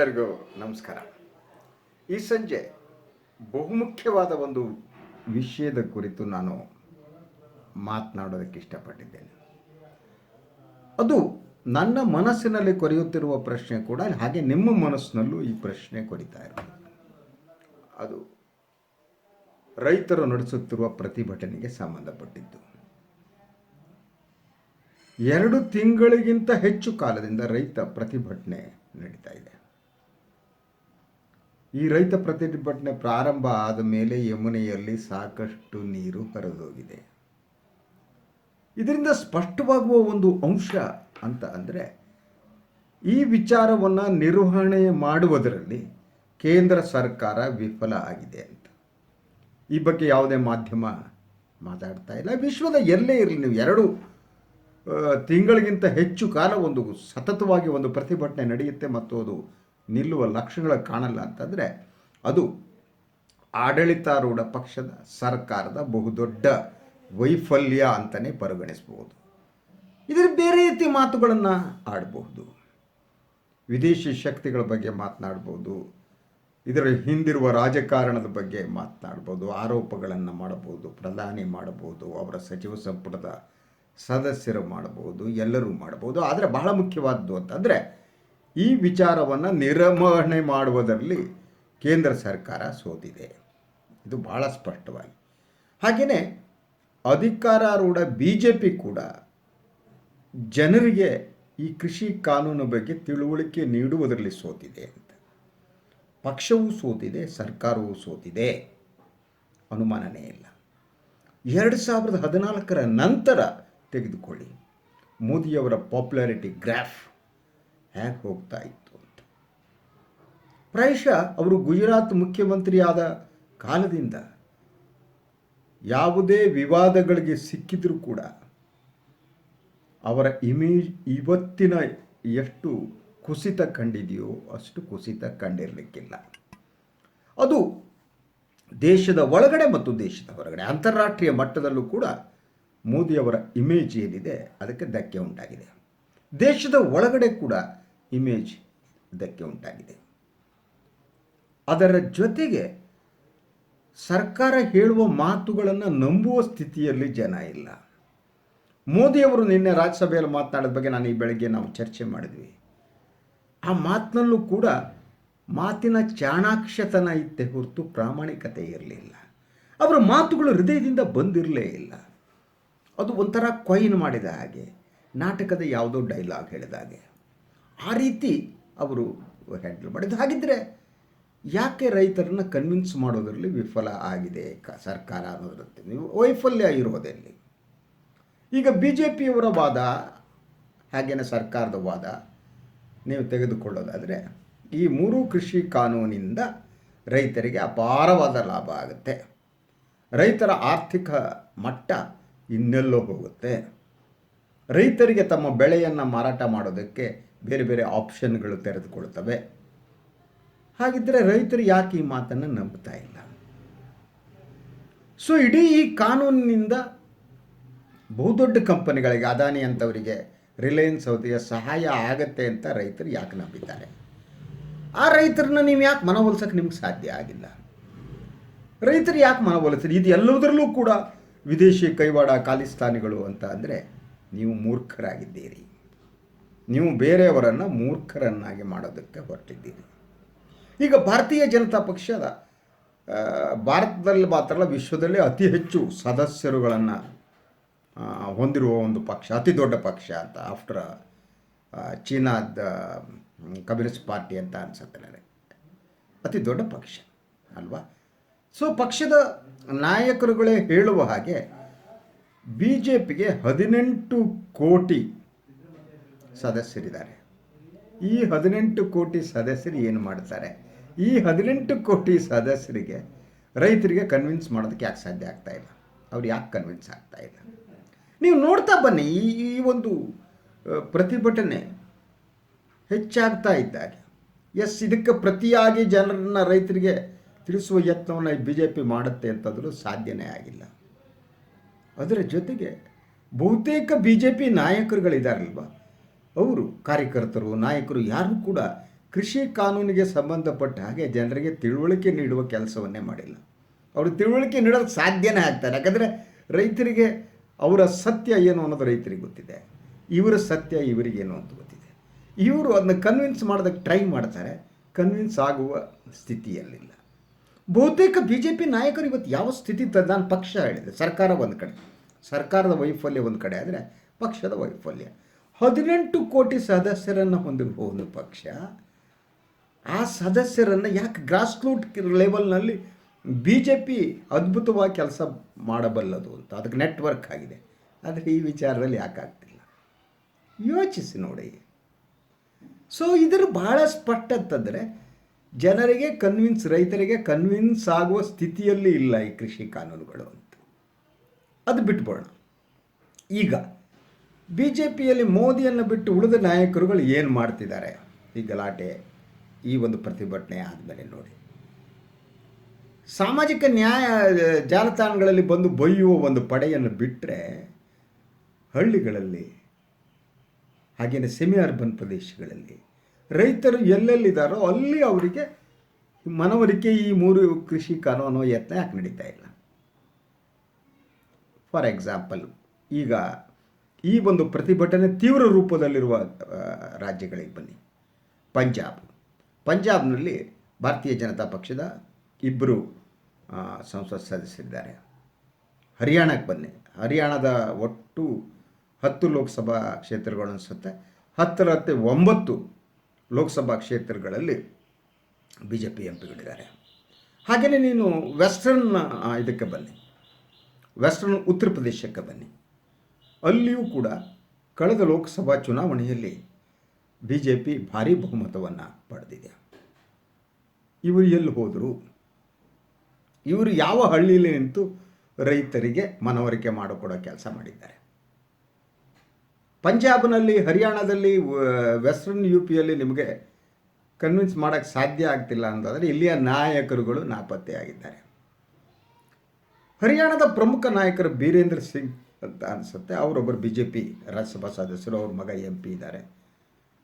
ಎಲ್ಲರಿಗೂ ನಮಸ್ಕಾರ. ಈ ಸಂಜೆ ಬಹುಮುಖ್ಯವಾದ ಒಂದು ವಿಷಯದ ಕುರಿತು ನಾನು ಮಾತನಾಡೋದಕ್ಕೆ ಇಷ್ಟಪಟ್ಟಿದ್ದೇನೆ. ಅದು ನನ್ನ ಮನಸ್ಸಿನಲ್ಲಿ ಕೊರೆಯುತ್ತಿರುವ ಪ್ರಶ್ನೆ ಕೂಡ ಹಾಗೆ ನಿಮ್ಮ ಮನಸ್ಸಿನಲ್ಲೂ ಈ ಪ್ರಶ್ನೆ ಕೊರಿತಾ ಇರೋದು. ಅದು ರೈತರು ನಡೆಸುತ್ತಿರುವ ಪ್ರತಿಭಟನೆಗೆ ಸಂಬಂಧಪಟ್ಟಿದ್ದು. ಎರಡು ತಿಂಗಳಿಗಿಂತ ಹೆಚ್ಚು ಕಾಲದಿಂದ ರೈತ ಪ್ರತಿಭಟನೆ ನಡೀತಾ ಇದೆ. ಈ ರೈತ ಪ್ರತಿಭಟನೆ ಪ್ರಾರಂಭ ಆದ ಮೇಲೆ ಯಮುನೆಯಲ್ಲಿ ಸಾಕಷ್ಟು ನೀರು ಹರಿದೋಗಿದೆ. ಇದರಿಂದ ಸ್ಪಷ್ಟವಾಗುವ ಒಂದು ಅಂಶ ಅಂತ ಅಂದರೆ, ಈ ವಿಚಾರವನ್ನು ನಿರ್ವಹಣೆ ಮಾಡುವುದರಲ್ಲಿ ಕೇಂದ್ರ ಸರ್ಕಾರ ವಿಫಲ ಆಗಿದೆ ಅಂತ. ಈ ಬಗ್ಗೆ ಯಾವುದೇ ಮಾಧ್ಯಮ ಮಾತಾಡ್ತಾ ಇಲ್ಲ. ವಿಶ್ವದ ಎಲ್ಲೇ ಇರಲಿ, ನೀವು ಎರಡು ತಿಂಗಳಿಗಿಂತ ಹೆಚ್ಚು ಕಾಲ ಒಂದು ಸತತವಾಗಿ ಒಂದು ಪ್ರತಿಭಟನೆ ನಡೆಯುತ್ತೆ ಮತ್ತು ಅದು ನಿಲ್ಲುವ ಲಕ್ಷಣಗಳು ಕಾಣಲ್ಲ ಅಂತಂದರೆ ಅದು ಆಡಳಿತಾರೂಢ ಪಕ್ಷದ ಸರ್ಕಾರದ ಬಹುದೊಡ್ಡ ವೈಫಲ್ಯ ಅಂತಲೇ ಪರಿಗಣಿಸಬಹುದು ಇದರ ಬೇರೆ ರೀತಿ ಮಾತುಗಳನ್ನು ಆಡಬಹುದು ವಿದೇಶಿ ಶಕ್ತಿಗಳ ಬಗ್ಗೆ ಮಾತನಾಡ್ಬೋದು. ಇದರ ಹಿಂದಿರುವ ರಾಜಕಾರಣದ ಬಗ್ಗೆ ಮಾತನಾಡ್ಬೋದು. ಆರೋಪಗಳನ್ನು ಮಾಡಬಹುದು ಪ್ರಧಾನಿ ಮಾಡಬಹುದು ಅವರ ಸಚಿವ ಸಂಪುಟದ ಸದಸ್ಯರು ಮಾಡಬಹುದು ಎಲ್ಲರೂ ಮಾಡಬಹುದು ಆದರೆ ಬಹಳ ಮುಖ್ಯವಾದದ್ದು ಅಂತಂದರೆ ಈ ವಿಚಾರವನ್ನು ನಿರ್ವಹಣೆ ಮಾಡುವುದರಲ್ಲಿ ಕೇಂದ್ರ ಸರ್ಕಾರ ಸೋತಿದೆ. ಇದು ಬಹಳ ಸ್ಪಷ್ಟವಾಗಿ. ಹಾಗೆಯೇ ಅಧಿಕಾರಾರೂಢ ಬಿ ಜೆ ಪಿ ಕೂಡ ಜನರಿಗೆ ಈ ಕೃಷಿ ಕಾನೂನು ಬಗ್ಗೆ ತಿಳುವಳಿಕೆ ನೀಡುವುದರಲ್ಲಿ ಸೋತಿದೆ ಅಂತ. ಪಕ್ಷವೂ ಸೋತಿದೆ, ಸರ್ಕಾರವೂ ಸೋತಿದೆ. ಅನುಮಾನನೇ ಇಲ್ಲ. ಎರಡು ಸಾವಿರದ ಹದಿನಾಲ್ಕರ ನಂತರ ತೆಗೆದುಕೊಳ್ಳಿ. ಮೋದಿಯವರ ಪಾಪ್ಯುಲಾರಿಟಿ ಗ್ರಾಫ್. ಹೇಗೆ ಹೋಗ್ತಾ ಇತ್ತು ಅಂತ. ಪ್ರಾಯಶಃ ಅವರು ಗುಜರಾತ್ ಮುಖ್ಯಮಂತ್ರಿಯಾದ ಕಾಲದಿಂದ ಯಾವುದೇ ವಿವಾದಗಳಿಗೆ ಸಿಕ್ಕಿದರೂ ಕೂಡ ಅವರ ಇಮೇಜ್ ಇವತ್ತಿನ ಎಷ್ಟು ಕುಸಿತ ಕಂಡಿದೆಯೋ ಅಷ್ಟು ಕುಸಿತ ಕಂಡಿರಲಿಕ್ಕಿಲ್ಲ. ಅದು ದೇಶದ ಒಳಗಡೆ ಮತ್ತು ದೇಶದ ಹೊರಗಡೆ, ಅಂತಾರಾಷ್ಟ್ರೀಯ ಮಟ್ಟದಲ್ಲೂ ಕೂಡ ಮೋದಿಯವರ ಇಮೇಜ್ ಏನಿದೆ ಅದಕ್ಕೆ ಧಕ್ಕೆ ಉಂಟಾಗಿದೆ. ದೇಶದ ಒಳಗಡೆ ಕೂಡ ಇಮೇಜ್ ಧಕ್ಕೆ ಉಂಟಾಗಿದೆ. ಅದರ ಜೊತೆಗೆ ಸರ್ಕಾರ ಹೇಳುವ ಮಾತುಗಳನ್ನು ನಂಬುವ ಸ್ಥಿತಿಯಲ್ಲಿ ಜನ ಇಲ್ಲ. ಮೋದಿಯವರು ನಿನ್ನೆ ರಾಜ್ಯಸಭೆಯಲ್ಲಿ ಮಾತನಾಡಿದ ಬಗ್ಗೆ ನಾನು ಈ ಬೆಳಗ್ಗೆ ನಾವು ಚರ್ಚೆ ಮಾಡಿದ್ವಿ. ಆ ಮಾತಿನಲ್ಲೂ ಕೂಡ ಮಾತಿನ ಚಾಣಾಕ್ಷತನ ಇತ್ತೆ ಹೊರತು ಪ್ರಾಮಾಣಿಕತೆ ಇರಲಿಲ್ಲ. ಅವರ ಮಾತುಗಳು ಹೃದಯದಿಂದ ಬಂದಿರಲೇ ಇಲ್ಲ. ಅದು ಒಂಥರ ಕೊಯ್ನ್ ಮಾಡಿದ ಹಾಗೆ, ನಾಟಕದ ಯಾವುದೋ ಡೈಲಾಗ್ ಹೇಳಿದ ಹಾಗೆ. ಆ ರೀತಿ ಅವರು ಹ್ಯಾಂಡಲ್ ಮಾಡಿದ್ದು. ಹಾಗಿದ್ದರೆ ಯಾಕೆ ರೈತರನ್ನು ಕನ್ವಿನ್ಸ್ ಮಾಡೋದರಲ್ಲಿ ವಿಫಲ ಆಗಿದೆ ಕ ಸರ್ಕಾರ ಅನ್ನೋದ್ರಂತೆ ನೀವು ವೈಫಲ್ಯ ಇರೋದಲ್ಲಿ ಈಗ ಬಿ ಜೆ ಪಿಯವರ ವಾದ, ಹಾಗೇನೆ ಸರ್ಕಾರದ ವಾದ ನೀವು ತೆಗೆದುಕೊಳ್ಳೋದಾದರೆ, ಈ ಮೂರು ಕೃಷಿ ಕಾನೂನಿಂದ ರೈತರಿಗೆ ಅಪಾರವಾದ ಲಾಭ ಆಗುತ್ತೆ. ರೈತರ ಆರ್ಥಿಕ ಮಟ್ಟ ಇನ್ನೆಲ್ಲೋ ಹೋಗುತ್ತೆ. ರೈತರಿಗೆ ತಮ್ಮ ಬೆಳೆಯನ್ನು ಮಾರಾಟ ಮಾಡೋದಕ್ಕೆ ಬೇರೆ ಬೇರೆ ಆಪ್ಷನ್ಗಳು ತೆರೆದುಕೊಳ್ತವೆ ಹಾಗಿದ್ದರೆ ರೈತರು ಯಾಕೆ ಈ ಮಾತನ್ನು ನಂಬ್ತಾ ಇಲ್ಲ? ಸೊ ಇಡೀ ಈ ಕಾನೂನಿನಿಂದ ಬಹುದೊಡ್ಡ ಕಂಪನಿಗಳಿಗೆ, ಅದಾನಿ ಅಂತವರಿಗೆ ರಿಲಯನ್ಸ್ ಅವರಿಗೆ ಸಹಾಯ ಆಗತ್ತೆ ಅಂತ ರೈತರು ಯಾಕೆ ನಂಬಿದ್ದಾರೆ? ಆ ರೈತರನ್ನ ನೀವು ಯಾಕೆ ಮನವೊಲಿಸೋಕೆ ನಿಮ್ಗೆ ಸಾಧ್ಯ ಆಗಿಲ್ಲ? ರೈತರು ಯಾಕೆ ಮನವೊಲಿಸ್ತಾರೆ ಇದು ಎಲ್ಲದರಲ್ಲೂ ಕೂಡ ವಿದೇಶಿ ಕೈವಾಡ, ಖಾಲಿಸ್ತಾನಿಗಳು ಅಂತ ಅಂದರೆ ನೀವು ಮೂರ್ಖರಾಗಿದ್ದೀರಿ. ನೀವು ಬೇರೆಯವರನ್ನು ಮೂರ್ಖರನ್ನಾಗಿ ಮಾಡೋದಕ್ಕೆ ಹೊರಟಿದ್ದೀರಿ. ಈಗ ಭಾರತೀಯ ಜನತಾ ಪಕ್ಷದ ಭಾರತದಲ್ಲಿ ಮಾತ್ರ ವಿಶ್ವದಲ್ಲಿ ಅತಿ ಹೆಚ್ಚು ಸದಸ್ಯರುಗಳನ್ನು ಹೊಂದಿರುವ ಒಂದು ಪಕ್ಷ, ಅತಿ ದೊಡ್ಡ ಪಕ್ಷ ಅಂತ ಆಫ್ಟರ್ ಚೀನಾದ ಕಮ್ಯುನಿಸ್ಟ್ ಪಾರ್ಟಿ ಅಂತ ಅನ್ಸುತ್ತೆ ನನಗೆ. ಅತಿ ದೊಡ್ಡ ಪಕ್ಷ, ಅಲ್ವಾ? ಸೊ ಪಕ್ಷದ ನಾಯಕರುಗಳೇ ಹೇಳುವ ಹಾಗೆ ಬಿ ಜೆ ಪಿಗೆ ಹದಿನೆಂಟು ಕೋಟಿ ಸದಸ್ಯರಿದ್ದಾರೆ. ಈ ಹದಿನೆಂಟು ಕೋಟಿ ಸದಸ್ಯರು ಏನು ಮಾಡ್ತಾರೆ? ಈ ಹದಿನೆಂಟು ಕೋಟಿ ಸದಸ್ಯರಿಗೆ ರೈತರಿಗೆ ಕನ್ವಿನ್ಸ್ ಮಾಡೋದಕ್ಕೆ ಯಾಕೆ ಸಾಧ್ಯ ಆಗ್ತಾ ಇಲ್ಲ? ಅವ್ರು ಯಾಕೆ ಕನ್ವಿನ್ಸ್ ಆಗ್ತಾ ಇಲ್ಲ? ನೀವು ನೋಡ್ತಾ ಬನ್ನಿ, ಈ ಒಂದು ಪ್ರತಿಭಟನೆ ಹೆಚ್ಚಾಗ್ತಾ ಇದ್ದಾಗ, ಎಸ್, ಇದಕ್ಕೆ ಪ್ರತಿಯಾಗಿ ಜನರನ್ನ ರೈತರಿಗೆ ತಿಳಿಸುವ ಯತ್ನವನ್ನು ಬಿ ಜೆ ಪಿ ಮಾಡುತ್ತೆ ಅಂತಂದ್ರೂ ಸಾಧ್ಯನೇ ಆಗಿಲ್ಲ. ಅದರ ಜೊತೆಗೆ ಬಹುತೇಕ ಬಿ ಜೆ ಪಿ ನಾಯಕರುಗಳಿದಾರಲ್ವ? ಅವರು ಕಾರ್ಯಕರ್ತರು, ನಾಯಕರು, ಯಾರೂ ಕೂಡ ಕೃಷಿ ಕಾನೂನಿಗೆ ಸಂಬಂಧಪಟ್ಟ ಹಾಗೆ ಜನರಿಗೆ ತಿಳುವಳಿಕೆ ನೀಡುವ ಕೆಲಸವನ್ನೇ ಮಾಡಿಲ್ಲ. ಅವರು ತಿಳುವಳಿಕೆ ನೀಡೋದು ಸಾಧ್ಯನೇ ಆಗ್ತಾರೆ. ಯಾಕಂದರೆ ರೈತರಿಗೆ ಅವರ ಸತ್ಯ ಏನು ಅನ್ನೋದು ರೈತರಿಗೆ ಗೊತ್ತಿದೆ. ಇವರ ಸತ್ಯ ಇವರಿಗೇನು ಅಂತ ಗೊತ್ತಿದೆ. ಇವರು ಅದನ್ನ ಕನ್ವಿನ್ಸ್ ಮಾಡೋದಕ್ಕೆ ಟ್ರೈ ಮಾಡ್ತಾರೆ. ಕನ್ವಿನ್ಸ್ ಆಗುವ ಸ್ಥಿತಿಯಲ್ಲಿಲ್ಲ. ಬಹುತೇಕ ಬಿ ಜೆ ಪಿ ನಾಯಕರು ಇವತ್ತು ಯಾವ ಸ್ಥಿತಿ ತ, ನಾನು ಪಕ್ಷ ಹೇಳಿದೆ. ಸರ್ಕಾರ ಒಂದು ಕಡೆ. ಸರ್ಕಾರದ ವೈಫಲ್ಯ ಒಂದು ಕಡೆ ಆದರೆ ಪಕ್ಷದ ವೈಫಲ್ಯ. ಹದಿನೆಂಟು ಕೋಟಿ ಸದಸ್ಯರನ್ನು ಹೊಂದಿರುವ ಒಂದು ಪಕ್ಷ. ಆ ಸದಸ್ಯರನ್ನು ಯಾಕೆ ಗ್ರಾಸ್ ರೂಟ್ ಲೆವೆಲ್ನಲ್ಲಿ ಬಿ ಜೆ ಪಿ ಅದ್ಭುತವಾಗಿ ಕೆಲಸ ಮಾಡಬಲ್ಲದು ಅಂತ, ಅದಕ್ಕೆ ನೆಟ್ವರ್ಕ್ ಆಗಿದೆ. ಆದರೆ ಈ ವಿಚಾರದಲ್ಲಿ ಯಾಕೆ ಆಗ್ತಿಲ್ಲ? ಯೋಚಿಸಿ ನೋಡಿ. ಸೊ ಇದರ ಬಹಳ ಸ್ಪಷ್ಟ ಅಂತಂದರೆ, ಜನರಿಗೆ ಕನ್ವಿನ್ಸ್ ರೈತರಿಗೆ ಕನ್ವಿನ್ಸ್ ಆಗುವ ಸ್ಥಿತಿಯಲ್ಲಿ ಇಲ್ಲ ಈ ಕೃಷಿ ಕಾನೂನುಗಳು ಅಂತ. ಅದು ಬಿಟ್ಬೋಣ ಈಗ ಬಿ ಜೆ ಪಿಯಲ್ಲಿ ಮೋದಿಯನ್ನು ಬಿಟ್ಟು ಉಳಿದ ನಾಯಕರುಗಳು ಏನು ಮಾಡ್ತಿದ್ದಾರೆ? ಈ ಗಲಾಟೆ, ಈ ಒಂದು ಪ್ರತಿಭಟನೆ ಆದಮೇಲೆ ನೋಡಿ. ಸಾಮಾಜಿಕ ನ್ಯಾಯ, ಜಾಲತಾಣಗಳಲ್ಲಿ ಬಂದು ಬೊಯ್ಯುವ ಒಂದು ಪಡೆಯನ್ನು ಬಿಟ್ಟರೆ ಹಳ್ಳಿಗಳಲ್ಲಿ, ಹಾಗೆಯೇ ಸೆಮಿ ಅರ್ಬನ್ ಪ್ರದೇಶಗಳಲ್ಲಿ ರೈತರು ಎಲ್ಲೆಲ್ಲಿದ್ದಾರೋ ಅಲ್ಲಿ ಅವರಿಗೆ ಮನವರಿಕೆ ಈ ಮೂರು ಕೃಷಿ ಕಾನೂನು ಯತ್ನ ಯಾಕೆ ನಡೀತಾ ಇಲ್ಲ? ಫಾರ್ ಎಕ್ಸಾಂಪಲ್ ಈಗ ಈ ಒಂದು ಪ್ರತಿಭಟನೆ ತೀವ್ರ ರೂಪದಲ್ಲಿರುವ ರಾಜ್ಯಗಳಿಗೆ ಬನ್ನಿ. ಪಂಜಾಬ್. ಪಂಜಾಬ್ನಲ್ಲಿ ಭಾರತೀಯ ಜನತಾ ಪಕ್ಷದ ಇಬ್ಬರು ಸಂಸತ್ ಸದಸ್ಯರಿದ್ದಾರೆ. ಹರಿಯಾಣಕ್ಕೆ ಬನ್ನಿ. ಹರಿಯಾಣದ ಒಟ್ಟು ಹತ್ತು ಲೋಕಸಭಾ ಕ್ಷೇತ್ರಗಳು ಅನಿಸುತ್ತೆ. ಹತ್ತರ ಹತ್ತೆ ಒಂಬತ್ತು ಲೋಕಸಭಾ ಕ್ಷೇತ್ರಗಳಲ್ಲಿ ಬಿ ಜೆ ಪಿ ಎಂ ಪಿಗಳಿದ್ದಾರೆ ಹಾಗೆಯೇ ನೀನು ವೆಸ್ಟರ್ನ್ ಇದಕ್ಕೆ ಬನ್ನಿ. ವೆಸ್ಟರ್ನ್ ಉತ್ತರ ಪ್ರದೇಶಕ್ಕೆ ಬನ್ನಿ. ಅಲ್ಲಿಯೂ ಕೂಡ ಕಳೆದ ಲೋಕಸಭಾ ಚುನಾವಣೆಯಲ್ಲಿ ಬಿ ಜೆ ಪಿ ಭಾರೀ ಬಹುಮತವನ್ನು ಪಡೆದಿದೆ. ಇವರು ಎಲ್ಲಿ ಹೋದರು? ಇವರು ಯಾವ ಹಳ್ಳಿಯಲ್ಲಿ ನಿಂತು ರೈತರಿಗೆ ಮನವರಿಕೆ ಮಾಡಿಕೊಡೋ ಕೆಲಸ ಮಾಡಿದ್ದಾರೆ. ಪಂಜಾಬ್ನಲ್ಲಿ, ಹರಿಯಾಣದಲ್ಲಿ ವೆಸ್ಟರ್ನ್ ಯು ಪಿಯಲ್ಲಿ ನಿಮಗೆ ಕನ್ವಿನ್ಸ್ ಮಾಡೋಕ್ಕೆ ಸಾಧ್ಯ ಆಗ್ತಿಲ್ಲ ಅಂತಂದರೆ ಇಲ್ಲಿಯ ನಾಯಕರುಗಳು ನಾಪತ್ತೆಯಾಗಿದ್ದಾರೆ. ಹರಿಯಾಣದ ಪ್ರಮುಖ ನಾಯಕರು ಬೀರೇಂದ್ರ ಸಿಂಗ್ ಅಂತ ಅನಿಸುತ್ತೆ. ಅವರೊಬ್ಬರು ಬಿ ಜೆ ಪಿ ರಾಜ್ಯಸಭಾ ಸದಸ್ಯರು, ಅವ್ರ ಮಗ ಎಂ ಪಿ ಇದ್ದಾರೆ.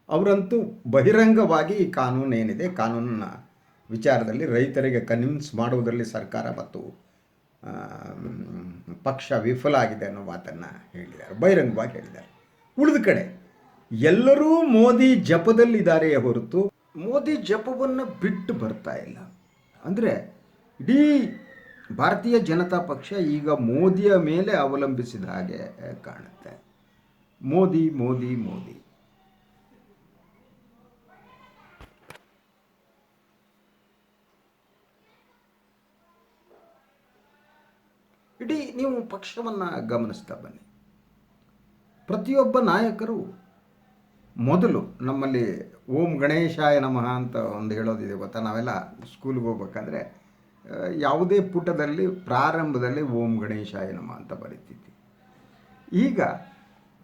ಅವರಂತೂ ಬಹಿರಂಗವಾಗಿ ಈ ಕಾನೂನು ಏನಿದೆ ಕಾನೂನಿನ ವಿಚಾರದಲ್ಲಿ ರೈತರಿಗೆ ಕನ್ವಿನ್ಸ್ ಮಾಡುವುದರಲ್ಲಿ ಸರ್ಕಾರ ಮತ್ತು ಪಕ್ಷ ವಿಫಲ ಆಗಿದೆ ಅನ್ನೋ ಮಾತನ್ನು ಹೇಳಿದ್ದಾರೆ, ಬಹಿರಂಗವಾಗಿ ಹೇಳಿದ್ದಾರೆ. ಉಳಿದ ಕಡೆ, ಎಲ್ಲರೂ ಮೋದಿ ಜಪದಲ್ಲಿದ್ದಾರೆಯೇ ಹೊರತು ಮೋದಿ ಜಪವನ್ನು ಬಿಟ್ಟು ಬರ್ತಾ ಇಲ್ಲ. ಅಂದರೆ ಇಡೀ ಭಾರತೀಯ ಜನತಾ ಪಕ್ಷ ಈಗ ಮೋದಿಯ ಮೇಲೆ ಅವಲಂಬಿಸಿದ ಹಾಗೆ ಕಾಣುತ್ತೆ. ಮೋದಿ ಮೋದಿ ಮೋದಿ. ಇಡೀ ನೀವು ಪಕ್ಷವನ್ನು ಗಮನಿಸ್ತಾ ಬನ್ನಿ. ಪ್ರತಿಯೊಬ್ಬ ನಾಯಕರು ಮೊದಲು ನಮ್ಮಲ್ಲಿ ಓಂ ಗಣೇಶಾಯ ನಮಃ ಅಂತ ಒಂದು ಹೇಳೋದಿದೆ ಗೊತ್ತಾ? ನಾವೆಲ್ಲ ಸ್ಕೂಲ್ಗೆ ಹೋಗ್ಬೇಕಾದ್ರೆ ಯಾವುದೇ ಪುಟದಲ್ಲಿ ಪ್ರಾರಂಭದಲ್ಲಿ ಓಂ ಗಣೇಶಾಯ ನಮ ಅಂತ ಬರೀತಿದ್ವಿ. ಈಗ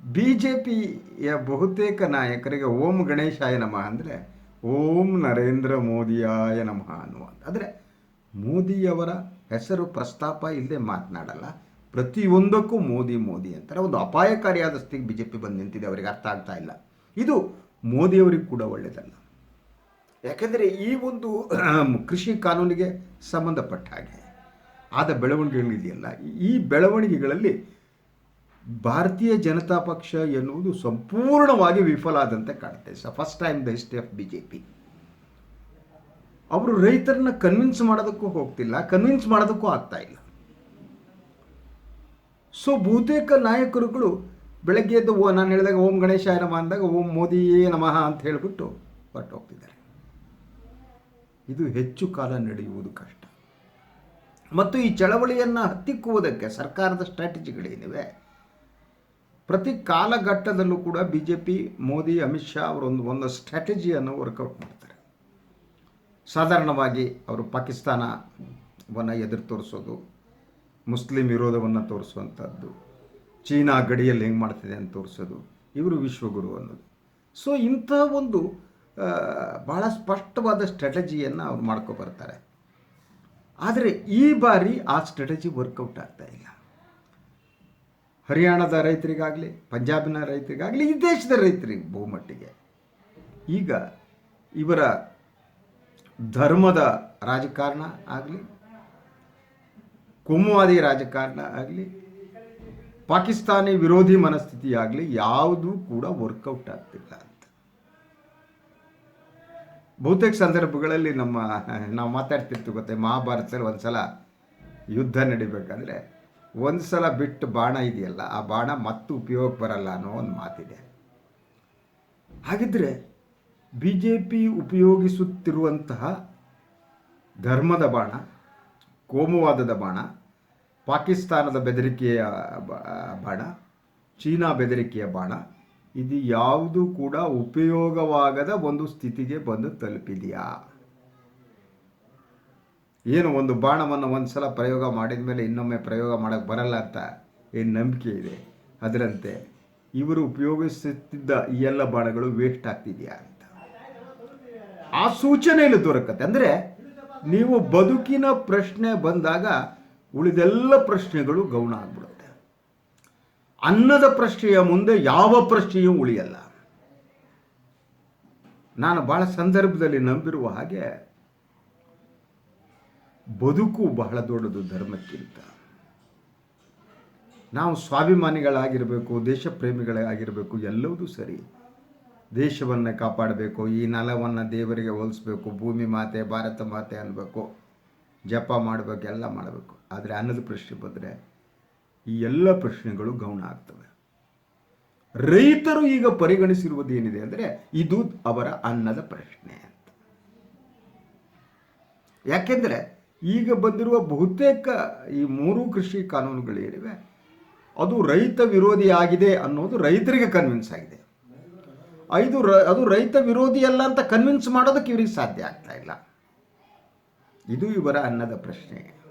ಬಿ ಜೆ ಪಿಯ ಬಹುತೇಕ ನಾಯಕರಿಗೆ ಓಂ ಗಣೇಶಾಯ ನಮಃ ಅಂದರೆ ಓಂ ನರೇಂದ್ರ ಮೋದಿಯಾಯ ನಮಃ ಅನ್ನುವ ಅಂದರೆ ಮೋದಿಯವರ ಹೆಸರು ಪ್ರಸ್ತಾಪ ಇಲ್ಲದೆ ಮಾತನಾಡಲ್ಲ, ಪ್ರತಿಯೊಂದಕ್ಕೂ ಮೋದಿ ಮೋದಿ ಅಂತಾರೆ. ಒಂದು ಅಪಾಯಕಾರಿಯಾದ ಸ್ಥಿತಿಗೆ ಬಿ ಜೆ ಪಿ ಬಂದು ನಿಂತಿದೆ, ಅವರಿಗೆ ಅರ್ಥ ಆಗ್ತಾ ಇಲ್ಲ. ಇದು ಮೋದಿಯವರಿಗೆ ಕೂಡ ಒಳ್ಳೆಯದಲ್ಲ ಯಾಕೆಂದರೆ ಈ ಒಂದು ಕೃಷಿ ಕಾನೂನಿಗೆ ಸಂಬಂಧಪಟ್ಟ ಹಾಗೆ. ಆದ ಬೆಳವಣಿಗೆಗಳಿದೆಯಲ್ಲ, ಈ ಬೆಳವಣಿಗೆಗಳಲ್ಲಿ ಭಾರತೀಯ ಜನತಾ ಪಕ್ಷ ಎನ್ನುವುದು ಸಂಪೂರ್ಣವಾಗಿ ವಿಫಲ ಆದಂತೆ ಕಾಣುತ್ತೆ ಸ first time the history of B J P ಅವರು ರೈತರನ್ನ ಕನ್ವಿನ್ಸ್ ಮಾಡೋದಕ್ಕೂ ಹೋಗ್ತಿಲ್ಲ ಕನ್ವಿನ್ಸ್ ಮಾಡೋದಕ್ಕೂ ಆಗ್ತಾ ಇಲ್ಲ. ಸೊ ಬಹುತೇಕ ನಾಯಕರುಗಳು ಬೆಳಗ್ಗೆ ಎದ್ದು ನಾನು ಹೇಳಿದಾಗ ಓಂ ಗಣೇಶ ನಮಃ ಅಂದಾಗ ಓಂ ಮೋದಿಯೇ ನಮಃ ಅಂತ ಹೇಳಿಬಿಟ್ಟು ಹೊರಟು ಹೋಗ್ತಿದ್ದಾರೆ ಇದು ಹೆಚ್ಚು ಕಾಲ ನಡೆಯುವುದು ಕಷ್ಟ. ಮತ್ತು ಈ ಚಳವಳಿಯನ್ನು ಹತ್ತಿಕ್ಕುವುದಕ್ಕೆ ಸರ್ಕಾರದ ಸ್ಟ್ರಾಟಜಿಗಳೇನಿವೆ? ಪ್ರತಿ ಕಾಲಘಟ್ಟದಲ್ಲೂ ಕೂಡ B J P Modi, Amit Shah ಅವರೊಂದು ಒಂದು ಸ್ಟ್ರಾಟಜಿಯನ್ನು ವರ್ಕೌಟ್ ಮಾಡ್ತಾರೆ. ಸಾಧಾರಣವಾಗಿ ಅವರು ಪಾಕಿಸ್ತಾನವನ್ನು ಎದುರು ತೋರಿಸೋದು, ಮುಸ್ಲಿಂ ವಿರೋಧವನ್ನು ತೋರಿಸುವಂಥದ್ದು, ಚೀನಾ ಗಡಿಯಲ್ಲಿ ಹೆಂಗೆ ಮಾಡ್ತಿದೆ ಅಂತ ತೋರಿಸೋದು, ಇವರು ವಿಶ್ವಗುರು ಅನ್ನೋದು. ಸೊ ಇಂಥ ಒಂದು ಬಹಳ ಸ್ಪಷ್ಟವಾದ ಸ್ಟ್ರಾಟಜಿಯನ್ನು ಅವ್ರು ಮಾಡ್ಕೊ ಬರ್ತಾರೆ. ಆದರೆ ಈ ಬಾರಿ ಆ ಸ್ಟ್ರಾಟಜಿ ವರ್ಕೌಟ್ ಆಗ್ತಾ ಇಲ್ಲ. ಹರಿಯಾಣದ ರೈತರಿಗಾಗಲಿ, ಪಂಜಾಬಿನ ರೈತರಿಗಾಗಲಿ, ಈ ದೇಶದ ರೈತರಿಗೆ ಬಹುಮಟ್ಟಿಗೆ. ಈಗ ಇವರ ಧರ್ಮದ ರಾಜಕಾರಣ ಆಗಲಿ ಕೋಮುವಾದಿ ರಾಜಕಾರಣ ಆಗಲಿ, ಪಾಕಿಸ್ತಾನಿ ವಿರೋಧಿ ಮನಸ್ಥಿತಿ ಆಗಲಿ ಯಾವುದೂ ಕೂಡ ವರ್ಕೌಟ್ ಆಗ್ತಿಲ್ಲ. ಬಹುತೇಕ ಸಂದರ್ಭಗಳಲ್ಲಿ ನಮ್ಮ, ನಾವು ಮಾತಾಡ್ತಿರ್ತೀವಿ ಗೊತ್ತೆ, ಮಹಾಭಾರತದಲ್ಲಿ ಒಂದ್ಸಲ ಯುದ್ಧ ನಡಿಬೇಕಾದ್ರೆ ಒಂದು ಸಲ ಬಿಟ್ಟು ಬಾಣ ಇದೆಯಲ್ಲ, ಆ ಬಾಣ ಮತ್ತೆ ಉಪಯೋಗ ಬರಲ್ಲ ಅನ್ನೋ ಒಂದು ಮಾತಿದೆ. ಹಾಗಿದ್ರೆ ಬಿ ಜೆ ಪಿ ಉಪಯೋಗಿಸುತ್ತಿರುವಂತಹ ಧರ್ಮದ ಬಾಣ, ಕೋಮುವಾದದ ಬಾಣ, ಪಾಕಿಸ್ತಾನದ ಬೆದರಿಕೆಯ ಬಾಣ, ಚೀನಾ ಬೆದರಿಕೆಯ ಬಾಣ ಇದು ಯಾವುದು ಕೂಡ ಉಪಯೋಗವಾಗದ ಒಂದು ಸ್ಥಿತಿಗೆ ಬಂದು ತಲುಪಿದೆಯಾ? ಏನು ಒಂದು ಬಾಣವನ್ನು ಒಂದು ಸಲ ಪ್ರಯೋಗ ಮಾಡಿದ ಮೇಲೆ ಇನ್ನೊಮ್ಮೆ ಪ್ರಯೋಗ ಮಾಡೋಕ್ಕೆ ಬರಲ್ಲ ಅಂತ ಏನು ನಂಬಿಕೆ ಇದೆ? ಅದರಂತೆ ಇವರು ಉಪಯೋಗಿಸುತ್ತಿದ್ದ ಈ ಎಲ್ಲ ಬಾಣಗಳು ವೇಸ್ಟ್ ಆಗ್ತಿದೆಯಾ ಅಂತ. ಆ ಸೂಚನೆಯಲ್ಲಿ ದೊರಕತ್ತೆ. ಅಂದರೆ ನೀವು ಬದುಕಿನ ಪ್ರಶ್ನೆ ಬಂದಾಗ ಉಳಿದೆಲ್ಲ ಪ್ರಶ್ನೆಗಳು ಗೌಣ ಆಗ್ಬಿಡುತ್ತೆ. ಅನ್ನದ ಪ್ರಶ್ನೆಯ ಮುಂದೆ ಯಾವ ಪ್ರಶ್ನೆಯೂ ಉಳಿಯಲ್ಲ. ನಾನು ಬಹಳ ಸಂದರ್ಭದಲ್ಲಿ ನಂಬಿರುವ ಹಾಗೆ ಬದುಕು ಬಹಳ ದೊಡ್ಡದು ಧರ್ಮಕ್ಕಿಂತ. ನಾವು ಸ್ವಾಭಿಮಾನಿಗಳಾಗಿರಬೇಕು ದೇಶ ಪ್ರೇಮಿಗಳಾಗಿರಬೇಕು ಎಲ್ಲವೂ ಸರಿ. ದೇಶವನ್ನು ಕಾಪಾಡಬೇಕು, ಈ ನೆಲವನ್ನು ದೇವರಿಗೆ ಹೋಲಿಸ್ಬೇಕು, ಭೂಮಿ ಮಾತೆ, ಭಾರತ ಮಾತೆ ಅನ್ನಬೇಕು ಜಪ ಮಾಡಬೇಕು, ಎಲ್ಲ ಮಾಡಬೇಕು. ಆದರೆ ಅನ್ನದ ಪ್ರಶ್ನೆ ಬಂದರೆ ಈ ಎಲ್ಲ ಪ್ರಶ್ನೆಗಳು ಗೌಣ ಆಗ್ತವೆ. ರೈತರು ಈಗ ಪರಿಗಣಿಸಿರುವುದು ಏನಿದೆ ಅಂದರೆ ಇದು ಅವರ ಅನ್ನದ ಪ್ರಶ್ನೆ ಅಂತ. ಯಾಕೆಂದರೆ ಈಗ ಬಂದಿರುವ ಬಹುತೇಕ ಈ ಮೂರು ಕೃಷಿ ಕಾನೂನುಗಳೇನಿವೆ ಅದು ರೈತ ವಿರೋಧಿಯಾಗಿದೆ ಅನ್ನೋದು ರೈತರಿಗೆ ಕನ್ವಿನ್ಸ್ ಆಗಿದೆ. ಐದು ರ, ಅದು ರೈತ ವಿರೋಧಿ ಅಲ್ಲ ಅಂತ ಕನ್ವಿನ್ಸ್ ಮಾಡೋದಕ್ಕೆ ಇವರಿಗೆ ಸಾಧ್ಯ ಆಗ್ತಾ ಇಲ್ಲ. ಇದು ಇವರ ಅನ್ನದ ಪ್ರಶ್ನೆ.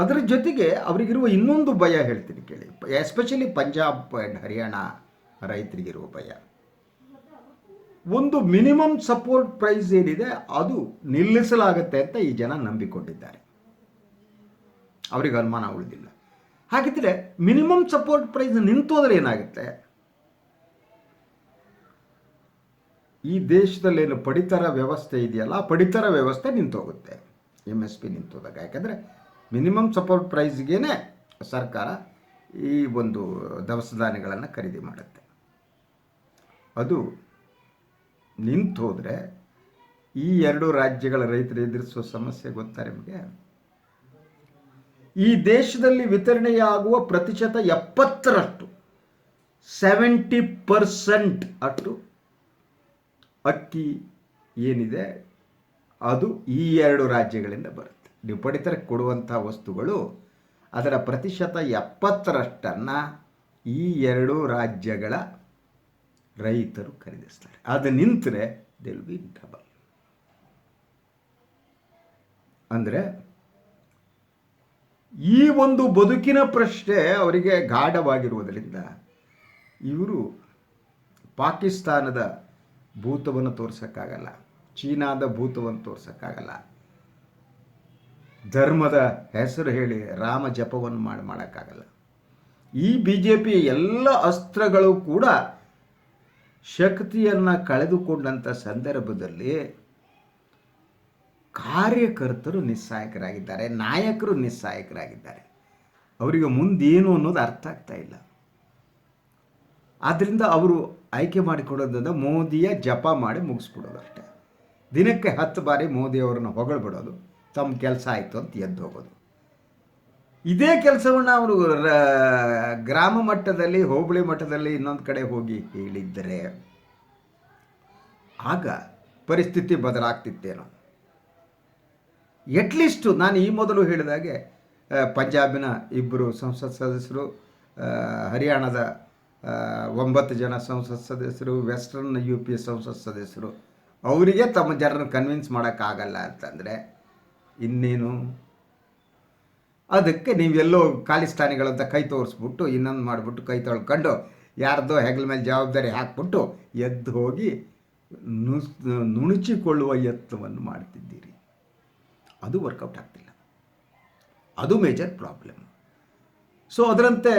ಅದರ ಜೊತೆಗೆ ಅವರಿಗಿರುವ ಇನ್ನೊಂದು ಭಯ ಹೇಳ್ತೀನಿ ಕೇಳಿ. ಎಸ್ಪೆಷಲಿ ಪಂಜಾಬ್ ಆ್ಯಂಡ್ ಹರಿಯಾಣ ರೈತರಿಗಿರುವ ಭಯ. ಒಂದು ಮಿನಿಮಮ್ ಸಪೋರ್ಟ್ ಪ್ರೈಸ್ ಏನಿದೆ ಅದು ನಿಲ್ಲಿಸಲಾಗತ್ತೆ ಅಂತ ಈ ಜನ ನಂಬಿಕೊಂಡಿದ್ದಾರೆ. ಅವರಿಗೆ ಅನುಮಾನ ಉಳಿದಿಲ್ಲ. ಹಾಗಿದ್ರೆ ಮಿನಿಮಮ್ ಸಪೋರ್ಟ್ ಪ್ರೈಸ್ ನಿಂತೋದ್ರೆ ಏನಾಗುತ್ತೆ? ಈ ದೇಶದಲ್ಲಿ ಏನು ಪಡಿತರ ವ್ಯವಸ್ಥೆ ಇದೆಯಲ್ಲ, ಪಡಿತರ ವ್ಯವಸ್ಥೆ ನಿಂತೋಗುತ್ತೆ. ಎಂ ಎಸ್ ಪಿ ನಿಂತೋದಾಗ. ಯಾಕಂದರೆ ಮಿನಿಮಮ್ ಸಪೋರ್ಟ್ ಪ್ರೈಸ್ಗೇ ಸರ್ಕಾರ ಈ ಒಂದು ದವಸ ಧಾನ್ಯಗಳನ್ನು ಖರೀದಿ ಮಾಡುತ್ತೆ. ಅದು ನಿಂತು ಹೋದರೆ ಈ ಎರಡು ರಾಜ್ಯಗಳ ರೈತರು ಎದುರಿಸುವ ಸಮಸ್ಯೆ ಗೊತ್ತಾ ನಿಮಗೆ? ಈ ದೇಶದಲ್ಲಿ ವಿತರಣೆಯಾಗುವ ಪ್ರತಿಶತ ಎಪ್ಪತ್ತರಷ್ಟು ಸೆವೆಂಟಿ ಪರ್ಸೆಂಟ್ ಅಷ್ಟು ಅಕ್ಕಿ ಏನಿದೆ, ಅದು ಈ ಎರಡು ರಾಜ್ಯಗಳಿಂದ ಬರುತ್ತೆ. ನೀವು ಕೊಡುವಂಥ ವಸ್ತುಗಳು ಅದರ ಪ್ರತಿಶತ ಎಪ್ಪತ್ತರಷ್ಟನ್ನು ಈ ಎರಡು ರಾಜ್ಯಗಳ ರೈತರು ಖರೀದಿಸ್ತಾರೆ. ಅದು ನಿಂತರೆ ದಿಲ್ ಬಿ ಡಬಲ್ ಅಂದರೆ ಈ ಒಂದು ಬದುಕಿನ ಪ್ರಶ್ನೆ ಅವರಿಗೆ ಗಾಢವಾಗಿರುವುದರಿಂದ ಇವರು ಪಾಕಿಸ್ತಾನದ ಭೂತವನ್ನು ತೋರ್ಸೋಕ್ಕಾಗಲ್ಲ, ಚೀನಾದ ಭೂತವನ್ನು ತೋರ್ಸೋಕ್ಕಾಗಲ್ಲ ಧರ್ಮದ ಹೆಸರು ಹೇಳಿ ರಾಮ ಜಪವನ್ನು ಮಾಡಿ ಮಾಡೋಕ್ಕಾಗಲ್ಲ. ಈ ಬಿ ಜೆ ಪಿ ಎಲ್ಲ ಅಸ್ತ್ರಗಳು ಕೂಡ ಶಕ್ತಿಯನ್ನು ಕಳೆದುಕೊಂಡಂಥ ಸಂದರ್ಭದಲ್ಲಿ ಕಾರ್ಯಕರ್ತರು ನಿಸ್ಸಹಾಯಕರಾಗಿದ್ದಾರೆ ನಾಯಕರು ನಿಸ್ಸಹಾಯಕರಾಗಿದ್ದಾರೆ ಅವರಿಗೆ ಮುಂದೇನು ಅನ್ನೋದು ಅರ್ಥ ಆಗ್ತಾ ಇಲ್ಲ. ಆದ್ದರಿಂದ ಅವರು ಆಯ್ಕೆ ಮಾಡಿಕೊಡೋದ್ರಿಂದ ಮೋದಿಯ ಜಪ ಮಾಡಿ ಮುಗಿಸ್ಬಿಡೋದು ಅಷ್ಟೇ. ದಿನಕ್ಕೆ ಹತ್ತು ಬಾರಿ ಮೋದಿಯವರನ್ನು ಹೊಗಳ್ಬಿಡೋದು. ತಮ್ಮ ಕೆಲಸ ಆಯಿತು ಅಂತ ಎದ್ದು ಹೋಗೋದು. ಇದೇ ಕೆಲಸವನ್ನು ಅವರು ಗ್ರಾಮ ಮಟ್ಟದಲ್ಲಿ, ಹೋಬಳಿ ಮಟ್ಟದಲ್ಲಿ ಇನ್ನೊಂದು ಕಡೆ ಹೋಗಿ ಹೇಳಿದ್ದರೆ ಆಗ ಪರಿಸ್ಥಿತಿ ಬದಲಾಗ್ತಿತ್ತೇನೋ. ಎಟ್ಲೀಸ್ಟು ನಾನು ಈ ಮೊದಲು ಹೇಳಿದಾಗೆ ಪಂಜಾಬಿನ ಇಬ್ಬರು ಸಂಸತ್ ಸದಸ್ಯರು ಹರಿಯಾಣದ ಒಂಬತ್ತು ಜನ ಸಂಸತ್ ಸದಸ್ಯರು ವೆಸ್ಟರ್ನ್ ಯು ಪಿ ಸಂಸತ್ ಸದಸ್ಯರು, ಅವರಿಗೆ ತಮ್ಮ ಜನರನ್ನು ಕನ್ವಿನ್ಸ್ ಮಾಡೋಕ್ಕಾಗಲ್ಲ ಅಂತಂದರೆ ಇನ್ನೇನು? ಅದಕ್ಕೆ ನೀವೆಲ್ಲೋ ಖಾಲಿಸ್ತಾನಿಗಳಂತ ಕೈ ತೋರಿಸ್ಬಿಟ್ಟು ಇನ್ನೊಂದು ಮಾಡಿಬಿಟ್ಟು ಕೈ ತೊಳ್ಕೊಂಡು ಯಾರ್ದೋ ಹೆಗಲ ಮೇಲೆ ಜವಾಬ್ದಾರಿ ಹಾಕ್ಬಿಟ್ಟು ಎದ್ದು ಹೋಗಿ ನುಸ್, ನುಣುಚಿಕೊಳ್ಳುವ ಯತ್ನವನ್ನು ಮಾಡ್ತಿದ್ದೀರಿ. ಅದು ವರ್ಕೌಟ್ ಆಗ್ತಿಲ್ಲ. ಅದು ಮೇಜರ್ ಪ್ರಾಬ್ಲಮ್ ಸೊ ಅದರಂತೆ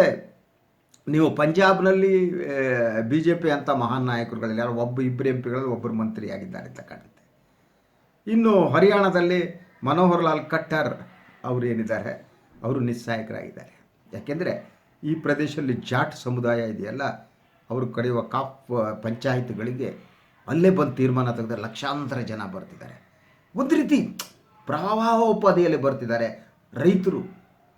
ನೀವು ಪಂಜಾಬ್ನಲ್ಲಿ ಬಿ ಜೆ ಪಿ ಅಂತ ಮಹಾನ್ ನಾಯಕರುಗಳಲ್ಲಿ ಯಾರೋ ಒಬ್ಬ ಇಬ್ಬರು ಎಂ ಪಿಗಳಲ್ಲಿ ಒಬ್ಬರು ಮಂತ್ರಿಯಾಗಿದ್ದಾರೆ ಅಂತ ಕಾಣುತ್ತೆ. ಇನ್ನು ಹರಿಯಾಣದಲ್ಲಿ ಮನೋಹರ್ ಲಾಲ್ ಕಟ್ಟರ್ ಅವರು ಏನಿದ್ದಾರೆ, ಅವರು ನಿಸ್ಸಹಾಯಕರಾಗಿದ್ದಾರೆ. ಯಾಕೆಂದರೆ ಈ ಪ್ರದೇಶದಲ್ಲಿ ಜಾಟ್ ಸಮುದಾಯ ಇದೆಯಲ್ಲ, ಅವರು ಕರೆಯುವ ಕಾಪ್ ಪಂಚಾಯತ್ಗಳಿಗೆ ಅಲ್ಲೇ ಬಂದು ತೀರ್ಮಾನ ತೆಗೆದ ಲಕ್ಷಾಂತರ ಜನ ಬರ್ತಿದ್ದಾರೆ. ಒಂದು ರೀತಿ ಪ್ರವಾಹೋಪಾದಿಯಲ್ಲಿ ಬರ್ತಿದ್ದಾರೆ. ರೈತರು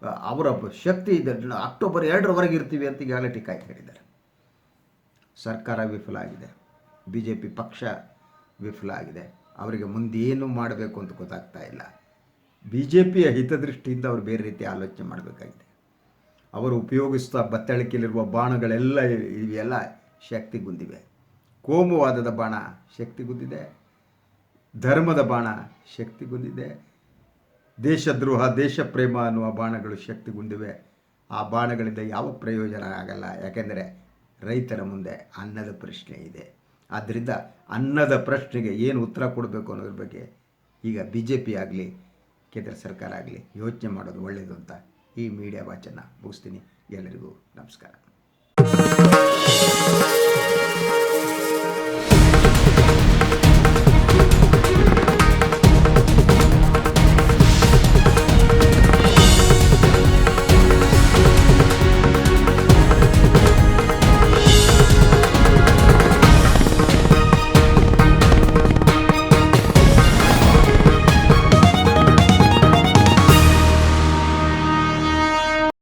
ಅವರ ಶಕ್ತಿ ಇದೆ. ಅಕ್ಟೋಬರ್ ಎರಡರವರೆಗೆ ಇರ್ತೀವಿ ಅಂತ ಈಗಾಗಲೇ ಟೀಕಾಯಿ ಹೇಳಿದ್ದಾರೆ ಸರ್ಕಾರ ವಿಫಲ ಆಗಿದೆ. ಬಿ ಜೆ ಪಿ ಪಕ್ಷ ವಿಫಲ ಆಗಿದೆ. ಅವರಿಗೆ ಮುಂದೇನು ಮಾಡಬೇಕು ಅಂತ ಗೊತ್ತಾಗ್ತಾ ಇಲ್ಲ. ಬಿ ಜೆ ಪಿಯ ಹಿತದೃಷ್ಟಿಯಿಂದ ಅವರು ಬೇರೆ ರೀತಿ ಆಲೋಚನೆ ಮಾಡಬೇಕಾಗಿದೆ. ಅವರು ಉಪಯೋಗಿಸ್ತಾ ಬತ್ತಳಿಕೆಯಲ್ಲಿರುವ ಬಾಣಗಳೆಲ್ಲ ಇವೆಲ್ಲ ಶಕ್ತಿಗುಂದಿವೆ ಕೋಮುವಾದದ ಬಾಣ ಶಕ್ತಿಗುಂದಿದೆ ಧರ್ಮದ ಬಾಣ ಶಕ್ತಿಗುಂದಿದೆ ದೇಶದ್ರೋಹ ದೇಶ ಪ್ರೇಮ ಅನ್ನುವ ಬಾಣಗಳು ಶಕ್ತಿಗುಂದಿವೆ ಆ ಬಾಣಗಳಿಂದ ಯಾವ ಪ್ರಯೋಜನ ಆಗಲ್ಲ. ಯಾಕೆಂದರೆ ರೈತರ ಮುಂದೆ ಅನ್ನದ ಪ್ರಶ್ನೆ ಇದೆ. ಆದ್ದರಿಂದ ಅನ್ನದ ಪ್ರಶ್ನೆಗೆ ಏನು ಉತ್ತರ ಕೊಡಬೇಕು ಅನ್ನೋದ್ರ ಬಗ್ಗೆ ಈಗ ಬಿ ಜೆ ಪಿ ಆಗಲಿ, ಕೇಂದ್ರ ಸರ್ಕಾರ ಆಗಲಿ ಯೋಚನೆ ಮಾಡೋದು ಒಳ್ಳೆಯದು ಅಂತ ಈ ಮೀಡಿಯಾ ವಾಚನ್ನು ಮುಗಿಸ್ತೀನಿ. ಎಲ್ಲರಿಗೂ ನಮಸ್ಕಾರ.